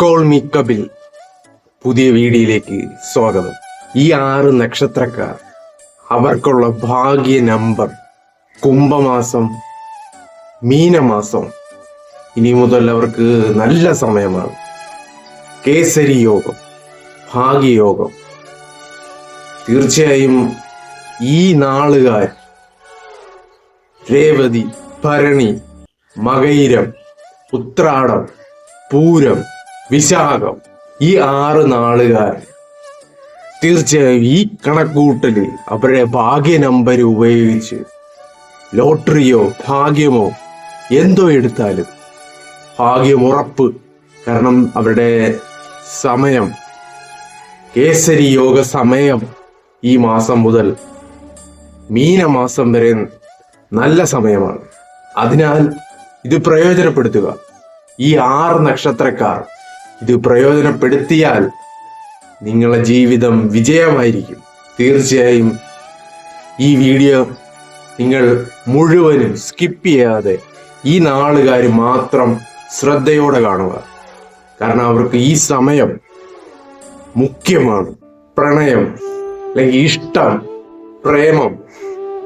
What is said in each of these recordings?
Call me Kapil പുതിയ വീഡിയോയിലേക്ക് സ്വാഗതം. ഈ ആറ് നക്ഷത്രക്കാർ അവർക്കുള്ള ഭാഗ്യ നമ്പർ കുംഭമാസം മീനമാസം ഇനി മുതൽ അവർക്ക് നല്ല സമയമാണ്. കേസരി യോഗം ഭാഗ്യയോഗം തീർച്ചയായും ഈ നാളുകാർ രേവതി ഭരണി മകൈരം ഉത്രാടം പൂരം വിശാഖം. ഈ ആറ് നാളുകാർ. തീർച്ചയായും ഈ കണക്കൂട്ടലിൽ അവരുടെ ഭാഗ്യ നമ്പർ ഉപയോഗിച്ച് ലോട്ടറിയോ ഭാഗ്യമോ എന്തോ എടുത്താലും ഭാഗ്യം ഉറപ്പ്. കാരണം അവരുടെ സമയം കേസരി യോഗ സമയം ഈ മാസം മുതൽ മീനമാസം വരെ നല്ല സമയമാണ്. അതിനാൽ ഇത് പ്രയോജനപ്പെടുത്തുക. ഈ ആറ് നക്ഷത്രക്കാർ ഇത് പ്രയോജനപ്പെടുത്തിയാൽ നിങ്ങളുടെ ജീവിതം വിജയമായിരിക്കും. തീർച്ചയായും ഈ വീഡിയോ നിങ്ങൾ മുഴുവനും സ്കിപ്പ് ചെയ്യാതെ ഈ നാളുകാർ മാത്രം ശ്രദ്ധയോടെ കാണുക. കാരണം അവർക്ക് ഈ സമയം മുഖ്യമാണ് പ്രണയം അല്ലെങ്കിൽ ഇഷ്ടം പ്രേമം.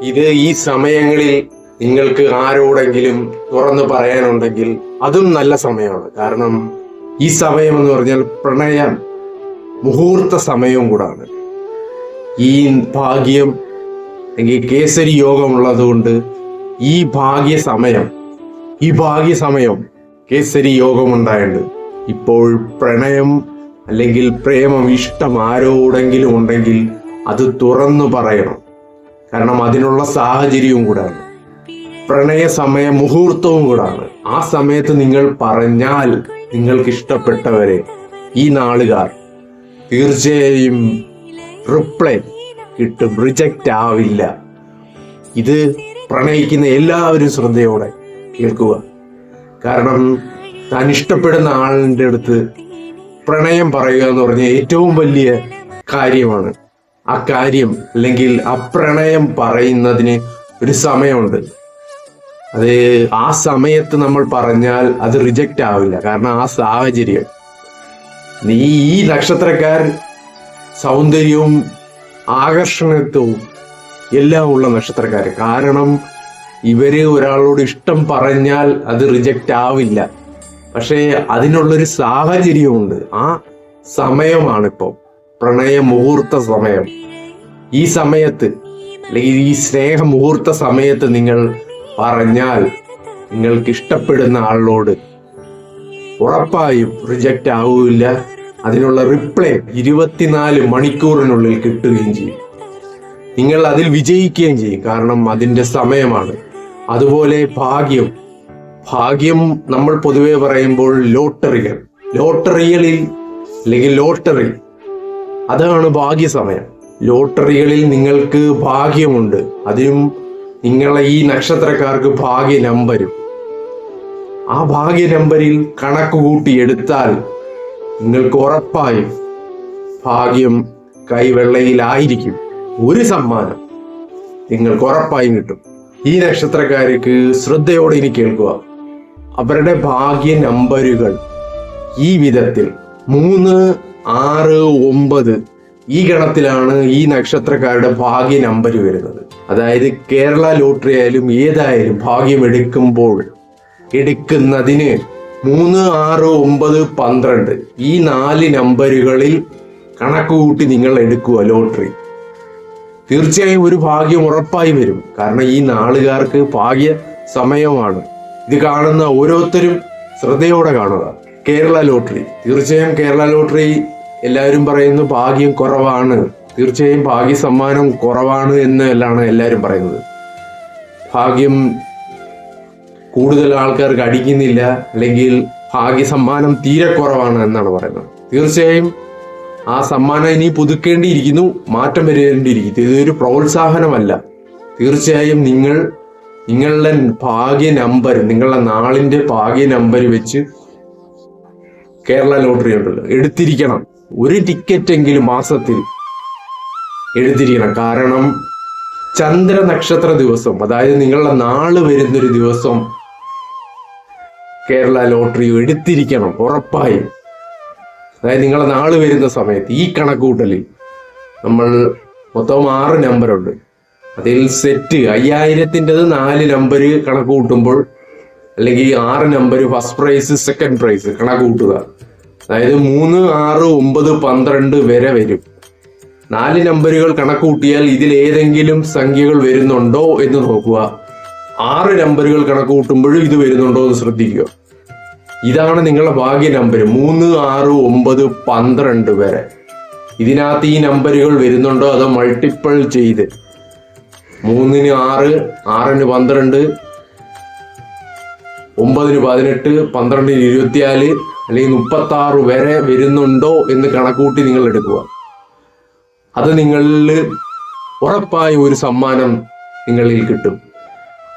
ഇത് ഈ സമയങ്ങളിൽ നിങ്ങൾക്ക് ആരോടെങ്കിലും തുറന്നു പറയാനുണ്ടെങ്കിൽ അതും നല്ല സമയമാണ്. കാരണം ഈ സമയം എന്ന് പറഞ്ഞാൽ പ്രണയം മുഹൂർത്ത സമയവും കൂടാണ്. ഈ ഭാഗ്യം അല്ലെങ്കിൽ കേസരി യോഗമുള്ളത് കൊണ്ട് ഈ ഭാഗ്യ സമയം ഈ ഭാഗ്യ സമയം കേസരി യോഗമുണ്ടായുണ്ട് ഇപ്പോൾ പ്രണയം അല്ലെങ്കിൽ പ്രേമം ഇഷ്ടം ആരോടെങ്കിലും ഉണ്ടെങ്കിൽ അത് തുറന്നു പറയണം. കാരണം അതിനുള്ള സാഹചര്യവും കൂടാണ്. പ്രണയ സമയ മുഹൂർത്തവും കൂടാണ്. ആ സമയത്ത് നിങ്ങൾ പറഞ്ഞാൽ നിങ്ങൾക്ക് ഇഷ്ടപ്പെട്ടവരെ ഈ നാളുകാർ തീർച്ചയായും റിപ്ലൈ കിട്ടും റിജക്റ്റ് ആവില്ല. ഇത് പ്രണയിക്കുന്ന എല്ലാവരും ശ്രദ്ധയോടെ കേൾക്കുക. കാരണം താൻ ഇഷ്ടപ്പെടുന്ന ആളിന്റെ അടുത്ത് പ്രണയം പറയുക എന്ന് പറഞ്ഞ ഏറ്റവും വലിയ കാര്യമാണ്. ആ കാര്യം അല്ലെങ്കിൽ അപ്രണയം പ്രണയം പറയുന്നതിന് ഒരു സമയമുണ്ട്. അത് ആ സമയത്ത് നമ്മൾ പറഞ്ഞാൽ അത് റിജക്റ്റ് ആവില്ല. കാരണം ആ സാഹചര്യം. നീ ഈ നക്ഷത്രക്കാർ സൗന്ദര്യവും ആകർഷണത്വവും എല്ലാം ഉള്ള നക്ഷത്രക്കാർ കാരണം ഇവർ ഒരാളോട് ഇഷ്ടം പറഞ്ഞാൽ അത് റിജക്റ്റ് ആവില്ല. പക്ഷേ അതിനുള്ളൊരു സാഹചര്യമുണ്ട് ആ സമയമാണിപ്പോൾ പ്രണയ മുഹൂർത്ത സമയം. ഈ സമയത്ത് അല്ലെങ്കിൽ ഈ സ്നേഹ മുഹൂർത്ത സമയത്ത് നിങ്ങൾ പറഞ്ഞാൽ നിങ്ങൾക്ക് ഇഷ്ടപ്പെടുന്ന ആളിനോട് ഉറപ്പായും റിജക്റ്റ് ആവില്ല അതിനുള്ള റിപ്ലൈ ഇരുപത്തിനാല് മണിക്കൂറിനുള്ളിൽ കിട്ടുകയും ചെയ്യും. നിങ്ങൾ അതിൽ വിജയിക്കുകയും ചെയ്യും. കാരണം അതിന്റെ സമയമാണ്. അതുപോലെ ഭാഗ്യം. ഭാഗ്യം നമ്മൾ പൊതുവെ പറയുമ്പോൾ ലോട്ടറികൾ. ലോട്ടറികളിൽ അല്ലെങ്കിൽ ലോട്ടറി. അതാണ് ഭാഗ്യസമയം. ലോട്ടറികളിൽ നിങ്ങൾക്ക് ഭാഗ്യമുണ്ട്. അതിനും നിങ്ങളെ ഈ നക്ഷത്രക്കാർക്ക് ഭാഗ്യ നമ്പരും ആ ഭാഗ്യ നമ്പരിൽ കണക്ക് കൂട്ടി എടുത്താൽ നിങ്ങൾക്ക് ഉറപ്പായും ഭാഗ്യം കൈവെള്ളയിലായിരിക്കും. ഒരു സമ്മാനം നിങ്ങൾക്ക് ഉറപ്പായും കിട്ടും. ഈ നക്ഷത്രക്കാർക്ക് ശ്രദ്ധയോടെ ഇനി കേൾക്കുക. അവരുടെ ഭാഗ്യ നമ്പരുകൾ ഈ വിധത്തിൽ മൂന്ന് ആറ് ഒമ്പത് ഈ ഗണത്തിലാണ് ഈ നക്ഷത്രക്കാരുടെ ഭാഗ്യ നമ്പർ വരുന്നത്. അതായത് കേരള ലോട്ടറി ആയാലും ഏതായാലും ഭാഗ്യം എടുക്കുമ്പോൾ എടുക്കുന്നതിന് മൂന്ന് ആറ് ഒമ്പത് പന്ത്രണ്ട് ഈ നാല് നമ്പറുകളിൽ കണക്ക് കൂട്ടി നിങ്ങൾ എടുക്കുക ലോട്ടറി. തീർച്ചയായും ഒരു ഭാഗ്യം ഉറപ്പായി വരും. കാരണം ഈ നാളുകാർക്ക് ഭാഗ്യ സമയമാണ്. ഇത് കാണുന്ന ഓരോരുത്തരും ശ്രദ്ധയോടെ കാണുക. കേരള ലോട്ടറി. തീർച്ചയായും കേരള ലോട്ടറി എല്ലാവരും പറയുന്നു ഭാഗ്യം കുറവാണ്. തീർച്ചയായും ഭാഗ്യ സമ്മാനം കുറവാണ് എന്ന് എല്ലാണ് എല്ലാവരും പറയുന്നത്. ഭാഗ്യം കൂടുതൽ ആൾക്കാർക്ക് അടിക്കുന്നില്ല അല്ലെങ്കിൽ ഭാഗ്യ സമ്മാനം തീരെ കുറവാണ് എന്നാണ് പറയുന്നത്. തീർച്ചയായും ആ സമ്മാനം ഇനി പുതുക്കേണ്ടിയിരിക്കുന്നു മാറ്റം വരേണ്ടിയിരിക്കുന്നു. ഇതൊരു പ്രോത്സാഹനമല്ല. തീർച്ചയായും നിങ്ങൾ നിങ്ങളുടെ ഭാഗ്യ നമ്പർ നിങ്ങളുടെ നാളിന്റെ ഭാഗ്യ നമ്പർ വെച്ച് കേരള ലോട്ടറി ഉണ്ടല്ലോ എടുത്തിരിക്കണം. ഒരു ടിക്കറ്റ് എങ്കിലും മാസത്തിൽ എടുത്തിരിക്കണം കാരണം ചന്ദ്ര നക്ഷത്ര ദിവസം അതായത് നിങ്ങളുടെ നാൾ വരുന്നൊരു ദിവസം കേരള ലോട്ടറി എടുത്തിരിക്കണം ഉറപ്പായും. അതായത് നിങ്ങളെ നാൾ വരുന്ന സമയത്ത് ഈ കണക്കൂട്ടലിൽ നമ്മൾ മൊത്തം ആറ് നമ്പറുണ്ട്. അതിൽ സെറ്റ് അയ്യായിരത്തിന്റെത് നാല് നമ്പർ കണക്ക് കൂട്ടുമ്പോൾ അല്ലെങ്കിൽ ആറ് number first prize second prize കണക്ക് കൂട്ടുക അതായത് മൂന്ന് ആറ് ഒമ്പത് പന്ത്രണ്ട് വരെ വരും. നാല് നമ്പറുകൾ കണക്ക് കൂട്ടിയാൽ ഇതിൽ ഏതെങ്കിലും സംഖ്യകൾ വരുന്നുണ്ടോ എന്ന് നോക്കുക. ആറ് നമ്പറുകൾ കണക്ക് കൂട്ടുമ്പോഴും ഇത് വരുന്നുണ്ടോ എന്ന് ശ്രദ്ധിക്കുക. ഇതാണ് നിങ്ങളുടെ ഭാഗ്യ നമ്പർ മൂന്ന് ആറ് ഒമ്പത് പന്ത്രണ്ട് വരെ. ഇതിനകത്ത് ഈ നമ്പറുകൾ വരുന്നുണ്ടോ അതോ മൾട്ടിപ്പിൾ ചെയ്ത്. മൂന്നിന് ആറ് ആറിന് പന്ത്രണ്ട് ഒമ്പതിന് പതിനെട്ട് പന്ത്രണ്ടിന് ഇരുപത്തിനാല് അല്ലെങ്കിൽ മുപ്പത്തി വരെ വരുന്നുണ്ടോ എന്ന് കണക്കൂട്ടി നിങ്ങൾ എടുക്കുക. അത് നിങ്ങളിൽ ഉറപ്പായ ഒരു സമ്മാനം നിങ്ങളിൽ കിട്ടും.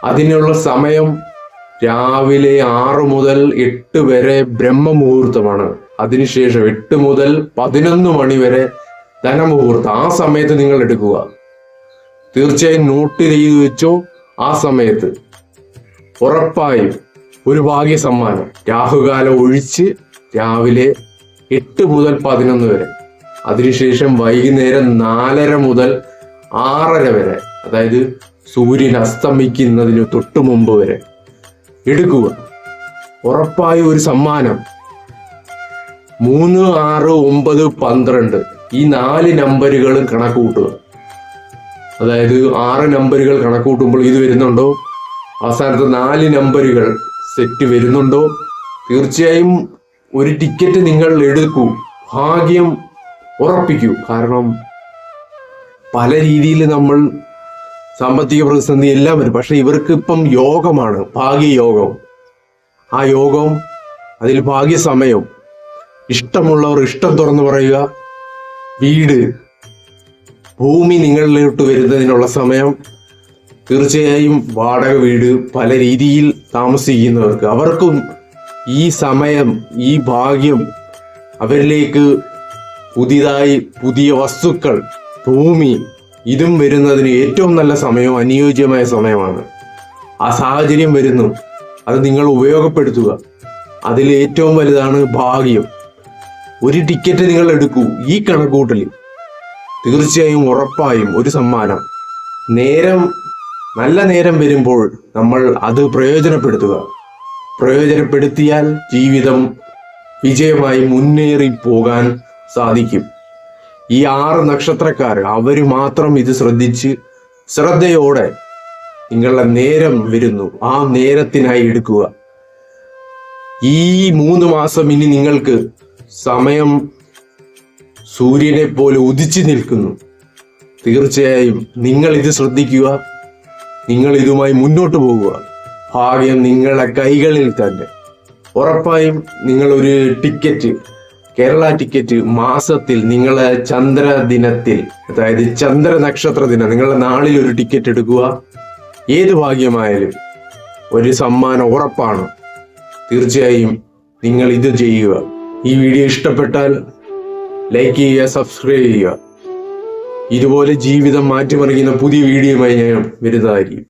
അതിനുള്ള സമയം രാവിലെ ആറ് മുതൽ എട്ട് വരെ ബ്രഹ്മമുഹൂർത്തമാണ്. അതിനുശേഷം എട്ട് മുതൽ പതിനൊന്ന് മണി വരെ ധനമുഹൂർത്തം. ആ സമയത്ത് നിങ്ങൾ എടുക്കുക. തീർച്ചയായും നോട്ട് ചെയ്ത് വെച്ചോ ആ സമയത്ത്. ഉറപ്പായും ഒരു ഭാഗ്യ സമ്മാനം രാഹുകാലം ഒഴിച്ച് രാവിലെ എട്ട് മുതൽ പതിനൊന്ന് വരെ. അതിനുശേഷം വൈകുന്നേരം നാലര മുതൽ ആറര വരെ അതായത് സൂര്യൻ അസ്തമിക്കുന്നതിന് തൊട്ടു മുമ്പ് വരെ എടുക്കുക. ഉറപ്പായ ഒരു സമ്മാനം. മൂന്ന് ആറ് ഒമ്പത് പന്ത്രണ്ട് ഈ നാല് നമ്പറുകളും കണക്ക് കൂട്ടുക അതായത് ആറ് നമ്പറുകൾ കണക്ക് കൂട്ടുമ്പോൾ ഇത് വരുന്നുണ്ടോ? അവസാനത്തെ നാല് നമ്പറുകൾ സെറ്റ് വരുന്നുണ്ടോ? തീർച്ചയായും ഒരു ടിക്കറ്റ് നിങ്ങൾ എടുക്കൂ. ഭാഗ്യം ഉറപ്പിക്കൂ. കാരണം പല രീതിയിൽ നമ്മൾ സാമ്പത്തിക പ്രതിസന്ധി എല്ലാം വരും. പക്ഷെ ഇവർക്ക് ഇപ്പം യോഗമാണ് ഭാഗ്യയോഗം. ആ യോഗം അതിൽ ഭാഗ്യസമയം ഇഷ്ടമുള്ളവർ ഇഷ്ടം തുറന്നു പറയുക വീട് ഭൂമി നിങ്ങളിലോട്ട് വരുന്നതിനുള്ള സമയം തീർച്ചയായും വാടക വീട് പല രീതിയിൽ താമസിക്കുന്നവർക്ക്. അവർക്കും ഈ സമയം ഈ ഭാഗ്യം അവരിലേക്ക് പുതിയതായി പുതിയ വസ്തുക്കൾ ഭൂമി ഇതും വരുന്നതിന് ഏറ്റവും നല്ല സമയവും അനുയോജ്യമായ സമയമാണ്. ആ സാഹചര്യം വരുന്നു. അത് നിങ്ങൾ ഉപയോഗപ്പെടുത്തുക. അതിൽ ഏറ്റവും വലുതാണ് ഭാഗ്യം. ഒരു ടിക്കറ്റ് നിങ്ങൾ എടുക്കൂ ഈ കണക്കൂട്ടലിൽ തീർച്ചയായും ഉറപ്പായും ഒരു സമ്മാനം. നേരം നല്ല നേരം വരുമ്പോൾ നമ്മൾ അത് പ്രയോജനപ്പെടുത്തുക. പ്രയോജനപ്പെടുത്തിയാൽ ജീവിതം വിജയമായി മുന്നേറി പോകാൻ സാധിക്കും. ഈ ആറ് നക്ഷത്രക്കാർ അവർ മാത്രം ഇത് ശ്രദ്ധിച്ച് ശ്രദ്ധയോടെ നിങ്ങളുടെ നേരം വരുന്നു. ആ നേരത്തിനായി എടുക്കുക. ഈ മൂന്ന് മാസം ഇനി നിങ്ങൾക്ക് സമയം സൂര്യനെ പോലെ ഉദിച്ചു നിൽക്കുന്നു. തീർച്ചയായും നിങ്ങൾ ഇത് ശ്രദ്ധിക്കുക. നിങ്ങൾ ഇതുമായി മുന്നോട്ട് പോകുക. ഭാഗ്യം നിങ്ങളുടെ കൈകളിൽ തന്നെ. ഉറപ്പായും നിങ്ങളൊരു ടിക്കറ്റ് കേരള ടിക്കറ്റ് മാസത്തിൽ നിങ്ങളെ ചന്ദ്രദിനത്തിൽ അതായത് ചന്ദ്ര നക്ഷത്ര ദിനം നിങ്ങളുടെ നാളിൽ ഒരു ടിക്കറ്റ് എടുക്കുക. ഏത് ഭാഗ്യമായാലും ഒരു സമ്മാനം ഉറപ്പാണ്. തീർച്ചയായും നിങ്ങൾ ഇത് ചെയ്യുക. ഈ വീഡിയോ ഇഷ്ടപ്പെട്ടാൽ ലൈക്ക് ചെയ്യുക സബ്സ്ക്രൈബ് ചെയ്യുക. ഇതുപോലെ ജീവിതം മാറ്റിമറിക്കുന്ന പുതിയ വീഡിയോയുമായി ഞാൻ വരുന്നതായിരിക്കും.